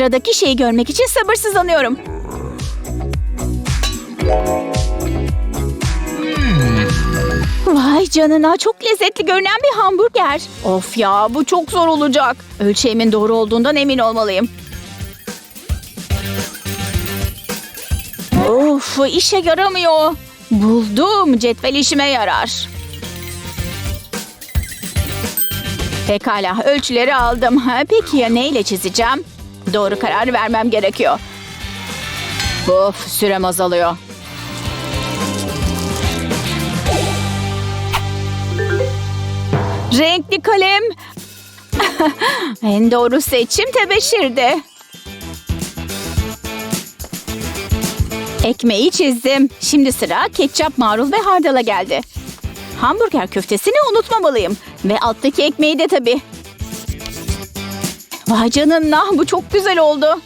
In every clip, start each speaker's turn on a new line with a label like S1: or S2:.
S1: Sıradaki şeyi görmek için sabırsızlanıyorum. Vay canına çok lezzetli görünen bir hamburger. Of ya bu çok zor olacak. Ölçeğimin doğru olduğundan emin olmalıyım. Of işe yaramıyor. Buldum cetvel işime yarar. Pekala ölçüleri aldım. Peki ya neyle çizeceğim? Doğru karar vermem gerekiyor. Of sürem azalıyor. Renkli kalem. en doğru seçim tebeşirdi. Ekmeği çizdim. Şimdi sıra ketçap, marul ve hardala geldi. Hamburger köftesini unutmamalıyım. Ve alttaki ekmeği de tabii. Vay canına bu çok güzel oldu.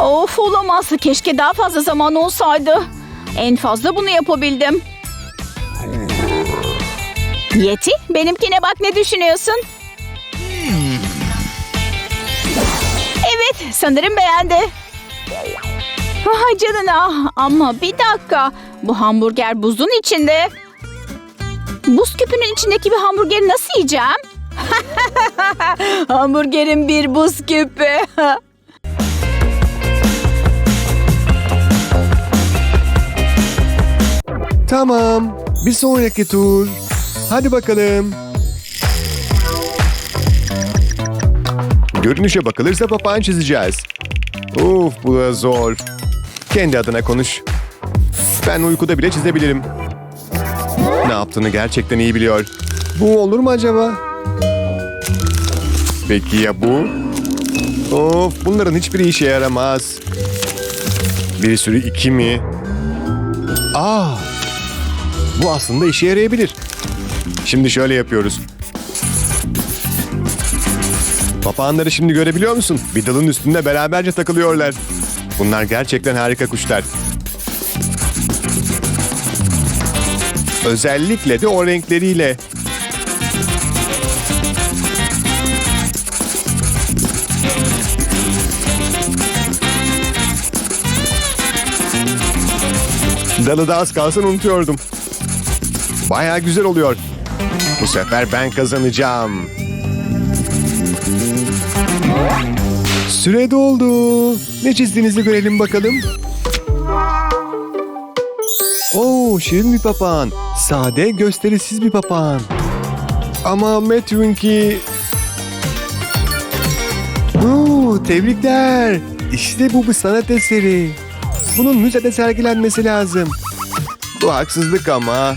S1: Of olamaz. Keşke daha fazla zaman olsaydı. En fazla bunu yapabildim. Yeti benimkine bak ne düşünüyorsun? Evet sanırım beğendi. Vay canına ama bir dakika. Bu hamburger buzun içinde. Buz küpünün içindeki bir hamburgeri nasıl yiyeceğim? Hamburgerin bir buz küpü.
S2: Tamam. Bir sonraki tur. Hadi bakalım. Görünüşe bakılırsa papağan çizeceğiz. Uf bu da zor. Kendi adına konuş. Ben uykuda bile çizebilirim. Ne yaptığını gerçekten iyi biliyor. Bu olur mu acaba? Peki ya bu? Of bunların hiçbiri işe yaramaz. Bir sürü iki mi? Aa, bu aslında işe yarayabilir. Şimdi şöyle yapıyoruz. Papağanları şimdi görebiliyor musun? Bir dalın üstünde beraberce takılıyorlar. Bunlar gerçekten harika kuşlar. Özellikle de o renkleriyle. Dalı da az kalsın unutuyordum. Baya güzel oluyor. Bu sefer ben kazanacağım. Süre doldu. Ne çizdiğinizi görelim bakalım. Oo, şirin bir papağan. Sade, gösterisiz bir papağan. Ama Matthew'inki... Oo, tebrikler. İşte bu bir sanat eseri. Bunun müzede sergilenmesi lazım. Bu haksızlık ama.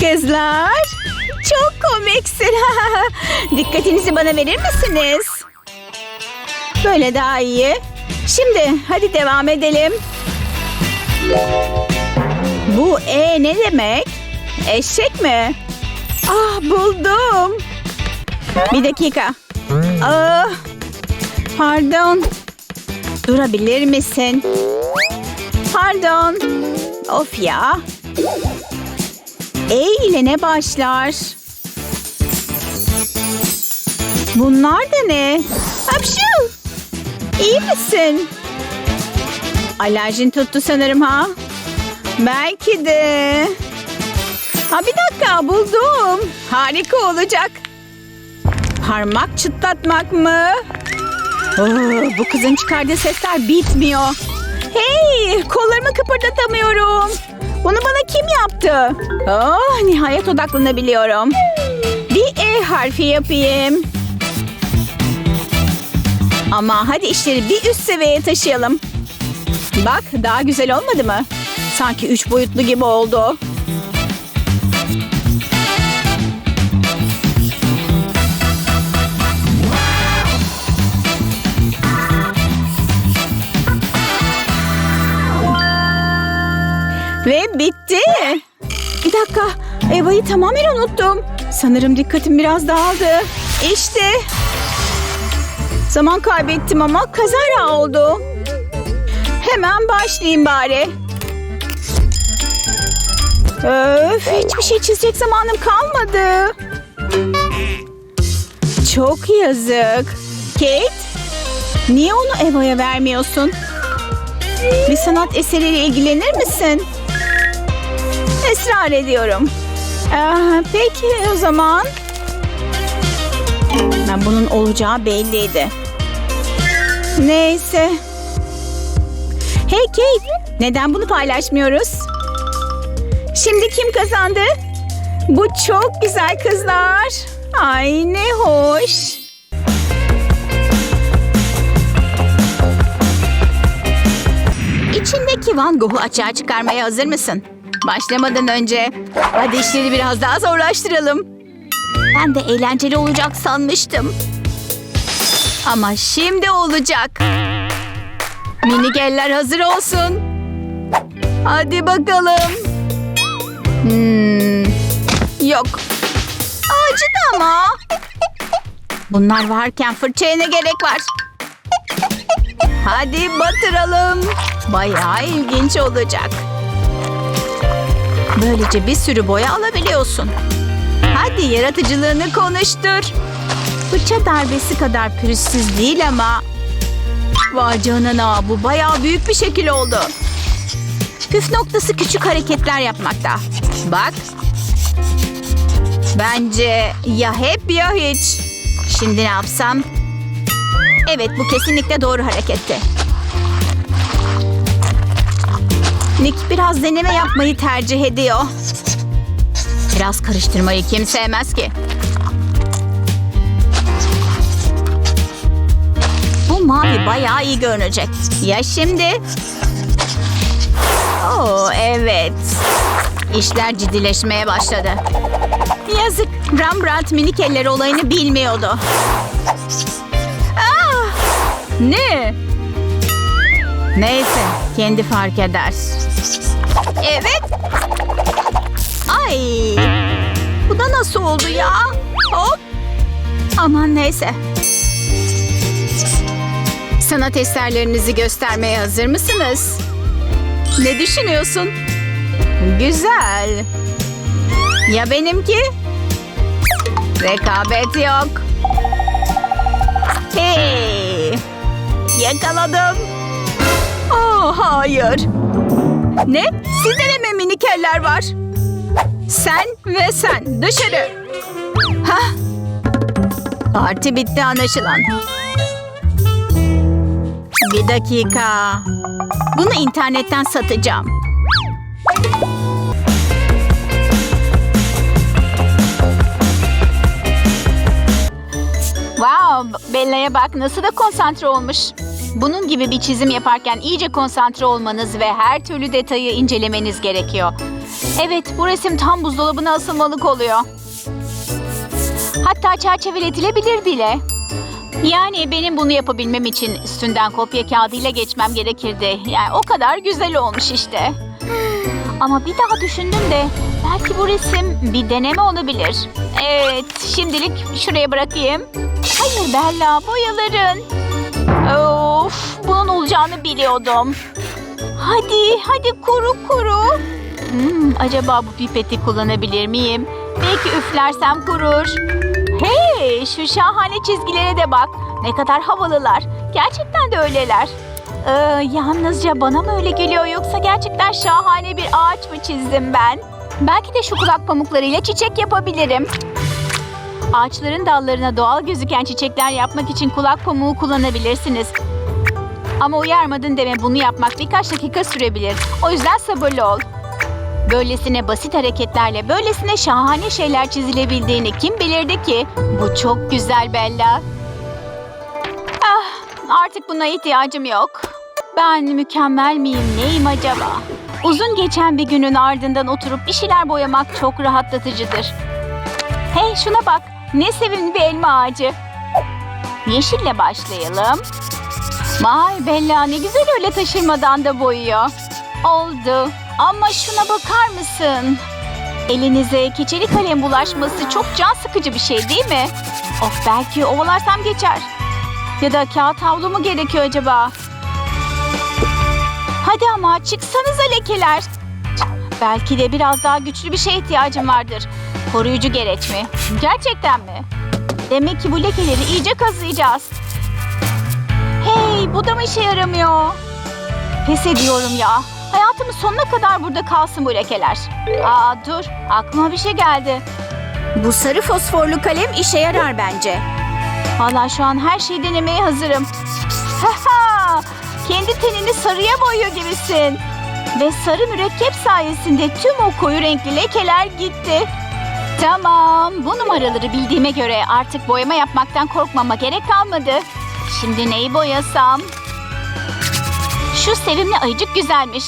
S1: Kızlar çok komiksin. Dikkatinizi bana verir misiniz? Böyle daha iyi. Şimdi hadi devam edelim. Bu e ne demek? Eşek mi? Ah buldum. Bir dakika. Ah, pardon. Durabilir misin? Pardon. Of ya. E ile ne başlar? Bunlar da ne? Hapşu! İyi misin? Alerjin tuttu sanırım ha? Belki de. Ha bir dakika buldum. Harika olacak. Parmak çıtlatmak mı? Oo, bu kızın çıkardığı sesler bitmiyor. Hey, kollarımı kıpırdatamıyorum. Bunu bana kim yaptı? Oh, nihayet odaklanabiliyorum. Bir E harfi yapayım. Ama hadi işleri bir üst seviyeye taşıyalım. Bak daha güzel olmadı mı? Sanki üç boyutlu gibi oldu. Ve bitti. Bir dakika. Eva'yı tamamen unuttum. Sanırım dikkatim biraz dağıldı. İşte. Zaman kaybettim ama kazara oldu. Hemen başlayayım bari. Öf, hiçbir şey çizecek zamanım kalmadı. çok yazık. Kate, niye onu Eva'ya vermiyorsun? Bir sanat eseriyle ilgilenir misin? Israr ediyorum. Aa, peki o zaman. Ben bunun olacağı belliydi. Neyse. Hey Kate, neden bunu paylaşmıyoruz? Şimdi kim kazandı? Bu çok güzel kızlar. Ay ne hoş. İçindeki Van Gogh'u açığa çıkarmaya hazır mısın? Başlamadan önce hadi işleri biraz daha zorlaştıralım. Ben de eğlenceli olacak sanmıştım. Ama şimdi olacak. Minigeller hazır olsun. Hadi bakalım. Hmm, yok. Acıdı ama. Bunlar varken fırçaya ne gerek var? Hadi batıralım. Bayağı ilginç olacak. Böylece bir sürü boya alabiliyorsun. Hadi yaratıcılığını konuştur. Fırça darbesi kadar pürüzsüz değil ama... Vay canına bu bayağı büyük bir şekil oldu. Püf noktası küçük hareketler yapmakta. Bak. Bence ya hep ya hiç. Şimdi ne yapsam? Evet bu kesinlikle doğru hareketti. Nick biraz deneme yapmayı tercih ediyor. Biraz karıştırmayı kim sevmez ki? Bu mavi bayağı iyi görünecek. Ya şimdi? Oo evet. İşler ciddileşmeye başladı. Yazık. Rembrandt minik eller olayını bilmiyordu. Ah! Ne? Neyse, kendi fark eder. Evet. Ay. Bu da nasıl oldu ya? Hop. Aman neyse. Sanat eserlerinizi göstermeye hazır mısınız? Ne düşünüyorsun? Güzel. Ya benimki? Rekabet yok. Hey! Yakaladım. Oh hayır. Ne? Sizde de mi minik eller var? Sen ve sen dışarı. Hah. Parti bitti anlaşılan. Bir dakika. Bunu internetten satacağım. Wow, Bella'ya bak nasıl da konsantre olmuş. Bunun gibi bir çizim yaparken iyice konsantre olmanız ve her türlü detayı incelemeniz gerekiyor. Evet, bu resim tam buzdolabına asılmalık oluyor. Hatta çerçeveletilebilir bile. Yani benim bunu yapabilmem için üstünden kopya kağıdıyla geçmem gerekirdi. Yani o kadar güzel olmuş işte. Ama bir daha düşündüm de belki bu resim bir deneme olabilir. Evet, şimdilik şuraya bırakayım. Hayır Bella, boyaların. Of, bunun olacağını biliyordum. Hadi, hadi kuru kuru. Hmm, acaba bu pipeti kullanabilir miyim? Belki üflersem kurur. Hey, şu şahane çizgilere de bak. Ne kadar havalılar. Gerçekten de öyleler. Ee, yalnızca bana mı öyle geliyor yoksa gerçekten şahane bir ağaç mı çizdim ben? Belki de şu kulak pamuklarıyla çiçek yapabilirim. Ağaçların dallarına doğal gözüken çiçekler yapmak için kulak pamuğu kullanabilirsiniz. Ama uyarmadın deme bunu yapmak birkaç dakika sürebilir. O yüzden sabırlı ol. Böylesine basit hareketlerle böylesine şahane şeyler çizilebildiğini kim bilirdi ki? Bu çok güzel Bella. Ah, artık buna ihtiyacım yok. Ben mükemmel miyim neyim acaba? Uzun geçen bir günün ardından oturup bir şeyler boyamak çok rahatlatıcıdır. Hey şuna bak. Ne sevimli bir elma ağacı. Yeşille başlayalım. Vay Bella ne güzel öyle taşırmadan da boyuyor. Oldu. Ama şuna bakar mısın? Elinize keçeli kalem bulaşması çok can sıkıcı bir şey değil mi? Of belki ovalarsam geçer. Ya da kağıt havlu mu gerekiyor acaba? Hadi ama çıksanıza lekeler. Belki de biraz daha güçlü bir şeye ihtiyacım vardır. Koruyucu gereç mi? Gerçekten mi? Demek ki bu lekeleri iyice kazıyacağız. Hey bu da mı işe yaramıyor? Pes ediyorum ya. Hayatımın sonuna kadar burada kalsın bu lekeler. Aa dur aklıma bir şey geldi.
S3: Bu sarı fosforlu kalem işe yarar bence.
S1: Valla şu an her şeyi denemeye hazırım. Haha! Kendi tenini sarıya boyuyor gibisin. Ve sarı mürekkep sayesinde tüm o koyu renkli lekeler gitti. Tamam, bu numaraları bildiğime göre artık boyama yapmaktan korkmama gerek kalmadı. Şimdi neyi boyasam? Şu sevimli ayıcık güzelmiş.